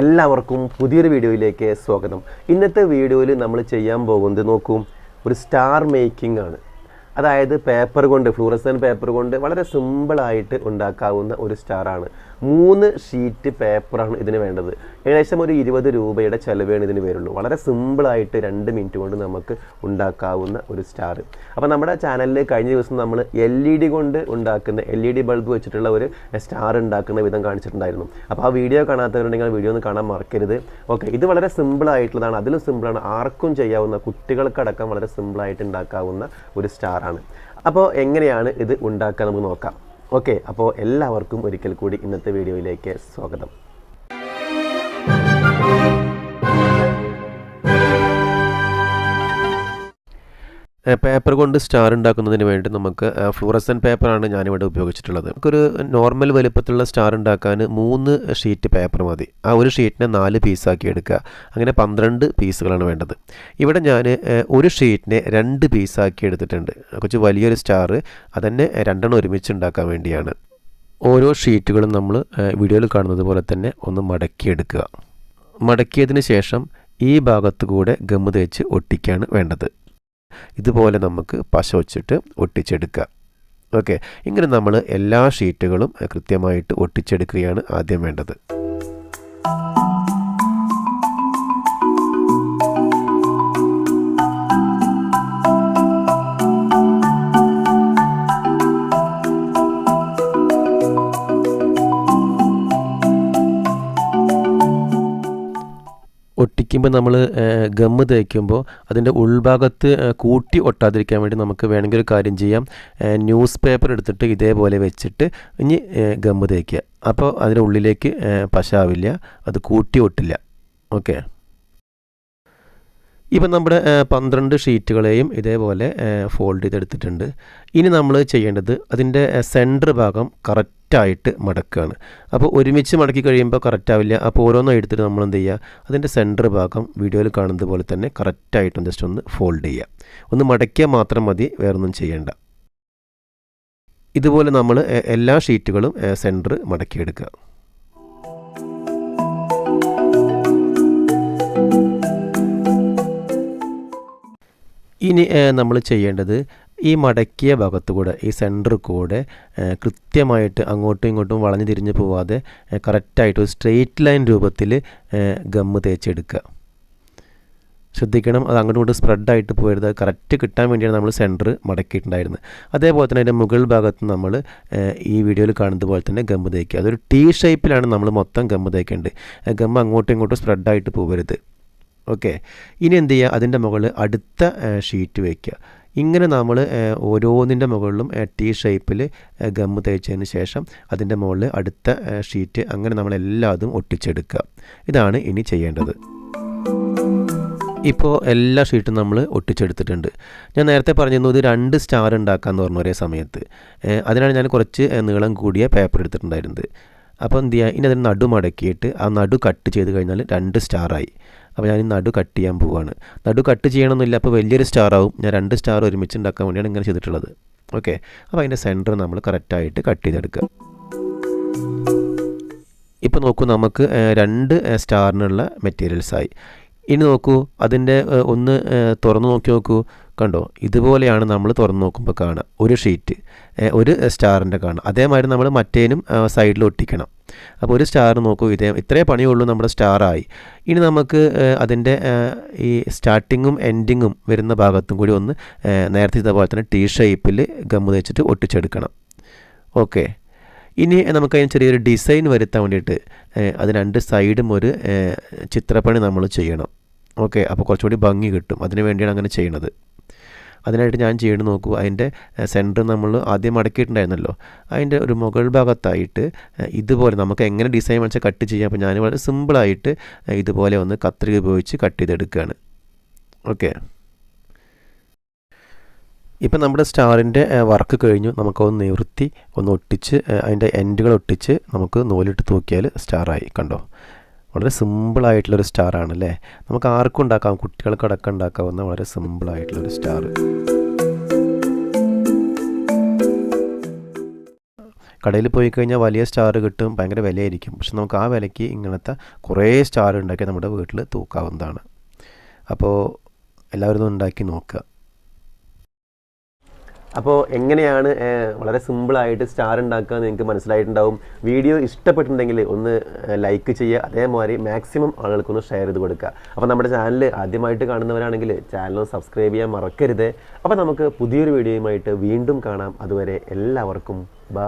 എല്ലാവർക്കും പുതിയൊരു വീഡിയോയിലേക്ക് സ്വാഗതം. ഇന്നത്തെ വീഡിയോയിൽ നമ്മൾ ചെയ്യാൻ പോകുന്നത് നോക്കൂ ഒരു സ്റ്റാർ മേക്കിംഗ് ആണ്. അതായത് പേപ്പർ കൊണ്ട് ഫ്ലൂറസൻ പേപ്പർ കൊണ്ട് വളരെ സിമ്പിളായിട്ട് ഉണ്ടാക്കാവുന്ന ഒരു സ്റ്റാറാണ് മൂന്ന് ഷീറ്റ് പേപ്പറാണ് ഇതിന് വേണ്ടത്. ഏകദേശം ഒരു ഇരുപത് രൂപയുടെ ചിലവേണ് ഇതിന് വരുള്ളൂ. വളരെ സിമ്പിളായിട്ട് രണ്ട് മിനിറ്റ് കൊണ്ട് നമുക്ക് ഉണ്ടാക്കാവുന്ന ഒരു സ്റ്റാർ അപ്പോൾ നമ്മുടെ ചാനലിൽ കഴിഞ്ഞ ദിവസം നമ്മൾ എൽ ഇ ഡി കൊണ്ട് ഉണ്ടാക്കുന്ന എൽ ഇ ഡി ബൾബ് വെച്ചിട്ടുള്ള ഒരു സ്റ്റാർ ഉണ്ടാക്കുന്ന വിധം കാണിച്ചിട്ടുണ്ടായിരുന്നു. അപ്പോൾ ആ വീഡിയോ കാണാത്തവരുണ്ടെങ്കിൽ ആ വീഡിയോ ഒന്ന് കാണാൻ മറക്കരുത്. ഓക്കെ ഇത് വളരെ സിമ്പിളായിട്ടുള്ളതാണ് അതിലും സിമ്പിളാണ് ആർക്കും ചെയ്യാവുന്ന കുട്ടികൾക്കടക്കം വളരെ സിമ്പിളായിട്ട് ഉണ്ടാക്കാവുന്ന ഒരു സ്റ്റാറാണ് അപ്പോൾ എങ്ങനെയാണ് ഇത് ഉണ്ടാക്കുക നമുക്ക് നോക്കാം. ഓക്കെ അപ്പോൾ എല്ലാവർക്കും ഒരിക്കൽ കൂടി ഇന്നത്തെ വീഡിയോയിലേക്ക് സ്വാഗതം. പേപ്പർ കൊണ്ട് സ്റ്റാർ ഉണ്ടാക്കുന്നതിന് വേണ്ടി നമുക്ക് ഫ്ലൂറസൻ പേപ്പറാണ് ഞാനിവിടെ ഉപയോഗിച്ചിട്ടുള്ളത്. നമുക്കൊരു നോർമൽ വലുപ്പത്തിലുള്ള സ്റ്റാർ ഉണ്ടാക്കാൻ മൂന്ന് ഷീറ്റ് പേപ്പർ മതി. ആ ഒരു ഷീറ്റിനെ നാല് പീസാക്കി എടുക്കുക. അങ്ങനെ പന്ത്രണ്ട് പീസുകളാണ് വേണ്ടത്. ഇവിടെ ഞാൻ ഒരു ഷീറ്റിനെ രണ്ട് പീസാക്കി എടുത്തിട്ടുണ്ട്. കുറച്ച് വലിയൊരു സ്റ്റാർ അതന്നെ രണ്ടെണ്ണം ഒരുമിച്ച് ഉണ്ടാക്കാൻ വേണ്ടിയാണ്. ഓരോ ഷീറ്റുകളും നമ്മൾ വീഡിയോയിൽ കാണുന്നത് പോലെ തന്നെ ഒന്ന് മടക്കിയെടുക്കുക മടക്കിയതിന് ശേഷം ഈ ഭാഗത്തു കൂടെ ഗമ്മ് തേച്ച് ഒട്ടിക്കുകയാണ് വേണ്ടത്. ഇതുപോലെ നമുക്ക് പശ വച്ചിട്ട് ഒട്ടിച്ചെടുക്കുക. ഓക്കെ? ഇങ്ങനെ നമ്മൾ എല്ലാ ഷീറ്റുകളും കൃത്യമായിട്ട് ഒട്ടിച്ചെടുക്കുകയാണ് ആദ്യം വേണ്ടത്. ഒട്ടിക്കുമ്പോൾ നമ്മൾ ഗമ്മ് തേക്കുമ്പോൾ അതിന്റെ ഉൾഭാഗത്ത് കൂട്ടി ഒട്ടാതിരിക്കാൻ വേണ്ടി നമുക്ക് വേണമെങ്കിൽ ഒരു കാര്യം ചെയ്യാം. ന്യൂസ് പേപ്പർ എടുത്തിട്ട് ഇതേപോലെ വെച്ചിട്ട് ഇനി ഗമ്മ് തേക്കുക. അപ്പോൾ അതിന്റെ ഉള്ളിലേക്ക് പശാവില്ല അത് കൂട്ടി ഒട്ടില്ല. ഓക്കെ? ഇപ്പം നമ്മുടെ പന്ത്രണ്ട് ഷീറ്റുകളെയും ഇതേപോലെ ഫോൾഡ് ചെയ്തെടുത്തിട്ടുണ്ട്. ഇനി നമ്മൾ ചെയ്യേണ്ടത് അതിന്റെ സെന്റർ ഭാഗം കറക്റ്റായിട്ട് മടക്കുകയാണ് അപ്പോൾ ഒരുമിച്ച് മടക്കി കഴിയുമ്പോൾ കറക്റ്റാവില്ല അപ്പോൾ ഓരോന്നും എടുത്തിട്ട് നമ്മൾ എന്ത് ചെയ്യുക? അതിന്റെ സെന്റർ ഭാഗം വീഡിയോയിൽ കാണുന്നത് പോലെ തന്നെ കറക്റ്റായിട്ട് ജസ്റ്റ് ഒന്ന് ഫോൾഡ് ചെയ്യുക. ഒന്ന് മടക്കിയാൽ മാത്രം മതി വേറൊന്നും ചെയ്യേണ്ട. ഇതുപോലെ നമ്മൾ എല്ലാ ഷീറ്റുകളും സെന്റർ മടക്കിയെടുക്കുക. ഇനി നമ്മൾ ചെയ്യേണ്ടത് ഈ മടക്കിയ ഭാഗത്തു കൂടെ ഈ സെന്റർ കൂടെ കൃത്യമായിട്ട് അങ്ങോട്ടും ഇങ്ങോട്ടും വളഞ്ഞു തിരിഞ്ഞ് പോവാതെ കറക്റ്റായിട്ട് ഒരു സ്ട്രെയിറ്റ് ലൈൻ രൂപത്തിൽ ഗമ്മ് തേച്ചെടുക്കുക. ശ്രദ്ധിക്കണം അത് അങ്ങോട്ടും ഇങ്ങോട്ടും സ്പ്രെഡായിട്ട് പോയത് കറക്റ്റ് കിട്ടാൻ വേണ്ടിയാണ് നമ്മൾ സെന്റർ മടക്കിയിട്ടുണ്ടായിരുന്നത്. അതേപോലെ തന്നെ അതിന്റെ മുകൾ ഭാഗത്ത് നമ്മൾ ഈ വീഡിയോയിൽ കാണുന്നത് പോലെ തന്നെ ഗമ്മ് തേക്കുക. അതൊരു ടീ ഷേപ്പിലാണ് നമ്മൾ മൊത്തം ഗമ്മ് തേക്കേണ്ടത്. ഗമ്മ് അങ്ങോട്ടും ഇങ്ങോട്ടും സ്പ്രെഡായിട്ട് പോകരുത്. ഓക്കെ. ഇനി എന്ത് ചെയ്യുക? അതിന്റെ മുകളിൽ അടുത്ത ഷീറ്റ് വയ്ക്കുക ഇങ്ങനെ നമ്മൾ ഓരോന്നിന്റെ മുകളിലും ടി ഷേപ്പിൽ ഗം തേച്ചതിന് ശേഷം അതിന്റെ മുകളിൽ അടുത്ത ഷീറ്റ് അങ്ങനെ നമ്മൾ എല്ലാതും ഒട്ടിച്ചെടുക്കുക. ഇതാണ് ഇനി ചെയ്യേണ്ടത്. ഇപ്പോൾ എല്ലാ ഷീറ്റും നമ്മൾ ഒട്ടിച്ചെടുത്തിട്ടുണ്ട്. ഞാൻ നേരത്തെ പറഞ്ഞിരുന്നു ഇത് രണ്ട് സ്റ്റാർ ഉണ്ടാക്കാമെന്ന് പറഞ്ഞ ഒരേ സമയത്ത്. അതിനാണ് ഞാൻ കുറച്ച് നീളം കൂടിയ പേപ്പർ എടുത്തിട്ടുണ്ടായിരുന്നത്. അപ്പോൾ എന്ത് ചെയ്യുക ഇനി അതിന് നടു മടക്കിയിട്ട് ആ നടു കട്ട് ചെയ്ത് കഴിഞ്ഞാൽ രണ്ട് സ്റ്റാറായി അപ്പോൾ ഞാൻ നടു കട്ട് ചെയ്യാൻ പോവുകയാണ് നടു കട്ട് ചെയ്യണമെന്നില്ല അപ്പോൾ വലിയൊരു സ്റ്റാർ ആവും ഞാൻ രണ്ട് സ്റ്റാർ ഒരുമിച്ച് ഉണ്ടാക്കാൻ വേണ്ടിയാണ് ഇങ്ങനെ ചെയ്തിട്ടുള്ളത്. ഓക്കെ? അപ്പോൾ അതിന്റെ സെന്റർ നമ്മൾ കറക്റ്റായിട്ട് കട്ട് ചെയ്തെടുക്കുക. ഇപ്പോൾ നോക്കൂ നമുക്ക് രണ്ട് സ്റ്റാറിനുള്ള മെറ്റീരിയൽസായി. ഇനി നോക്കൂ അതിന്റെ ഒന്ന് തുറന്നു നോക്കി നോക്കൂ. കണ്ടോ? ഇതുപോലെയാണ് നമ്മൾ തുറന്നു നോക്കുമ്പോൾ കാണുക. ഒരു ഷീറ്റ് ഒരു സ്റ്റാറിന്റെ കാണുക. അതേമാതിരി നമ്മൾ മറ്റേനും സൈഡിൽ ഒട്ടിക്കണം. അപ്പോൾ ഒരു സ്റ്റാർ നോക്കൂ ഇതേ ഇത്രേ പണിയുള്ളൂ നമ്മുടെ സ്റ്റാറായി ഇനി നമുക്ക് അതിന്റെ ഈ സ്റ്റാർട്ടിങ്ങും എൻഡിങ്ങും വരുന്ന ഭാഗത്തും കൂടി ഒന്ന് നേരത്തെ ഇതേപോലെ തന്നെ ടീ ഷേപ്പിൽ ഗമ്മ് തേച്ചിട്ട് ഒട്ടിച്ചെടുക്കണം. ഓക്കെ. ഇനി നമുക്ക് അതിന് ചെറിയൊരു ഡിസൈൻ വരുത്താൻ വേണ്ടിയിട്ട് അത് രണ്ട് സൈഡും ഒരു ചിത്രപ്പണി നമ്മൾ ചെയ്യണം. ഓക്കെ. അപ്പോൾ കുറച്ചുകൂടി ഭംഗി കിട്ടും. അതിന് വേണ്ടിയാണ് അങ്ങനെ ചെയ്യണത്. അതിനായിട്ട് ഞാൻ ചെയ്യണം നോക്കൂ. അതിന്റെ സെന്റർ നമ്മൾ ആദ്യം മടക്കിയിട്ടുണ്ടായിരുന്നല്ലോ. അതിന്റെ ഒരു മുകൾ ഭാഗത്തായിട്ട് ഇതുപോലെ നമുക്ക് എങ്ങനെ ഡിസൈൻ വെച്ചാൽ കട്ട് ചെയ്യാം. അപ്പോൾ ഞാൻ വളരെ സിമ്പിളായിട്ട് ഇതുപോലെ ഒന്ന് കത്രിക ഉപയോഗിച്ച് കട്ട് ചെയ്തെടുക്കുകയാണ്. ഓക്കെ. ഇപ്പം നമ്മുടെ സ്റ്റാറിന്റെ വർക്ക് കഴിഞ്ഞു. നമുക്കൊന്ന് നിവൃത്തി ഒന്ന് ഒട്ടിച്ച് അതിന്റെ എൻഡുകൾ ഒട്ടിച്ച് നമുക്ക് നൂലിട്ട് തൂക്കിയാൽ സ്റ്റാറായി. കണ്ടോ? വളരെ സിമ്പിളായിട്ടുള്ളൊരു സ്റ്റാറാണ് അല്ലേ നമുക്ക് ആർക്കും ഉണ്ടാക്കാം കുട്ടികൾക്ക് അടക്കം ഉണ്ടാക്കാവുന്ന വളരെ സിമ്പിളായിട്ടുള്ളൊരു സ്റ്റാർ കടയിൽ പോയി കഴിഞ്ഞാൽ വലിയ സ്റ്റാർ കിട്ടും ഭയങ്കര വിലയായിരിക്കും. പക്ഷെ നമുക്ക് ആ വിലയ്ക്ക് ഇങ്ങനത്തെ കുറേ സ്റ്റാർ ഉണ്ടാക്കി നമ്മുടെ വീട്ടിൽ തൂക്കാവുന്നതാണ്. അപ്പോൾ എല്ലാവരും ഉണ്ടാക്കി നോക്കുക. അപ്പോൾ എങ്ങനെയാണ് വളരെ സിമ്പിളായിട്ട് സ്റ്റാർ ഉണ്ടാക്കുക നിങ്ങൾക്ക് മനസ്സിലായിട്ടുണ്ടാവും. വീഡിയോ ഇഷ്ടപ്പെട്ടിട്ടുണ്ടെങ്കിൽ ഒന്ന് ലൈക്ക് ചെയ്യുക. അതേമാതിരി മാക്സിമം ആളുകൾക്കൊന്ന് ഷെയർ ചെയ്ത് കൊടുക്കുക. അപ്പോൾ നമ്മുടെ ചാനൽ ആദ്യമായിട്ട് കാണുന്നവരാണെങ്കിൽ ചാനൽ സബ്സ്ക്രൈബ് ചെയ്യാൻ മറക്കരുത്. അപ്പോൾ നമുക്ക് പുതിയൊരു വീഡിയോയുമായിട്ട് വീണ്ടും കാണാം. അതുവരെ എല്ലാവർക്കും ബൈ.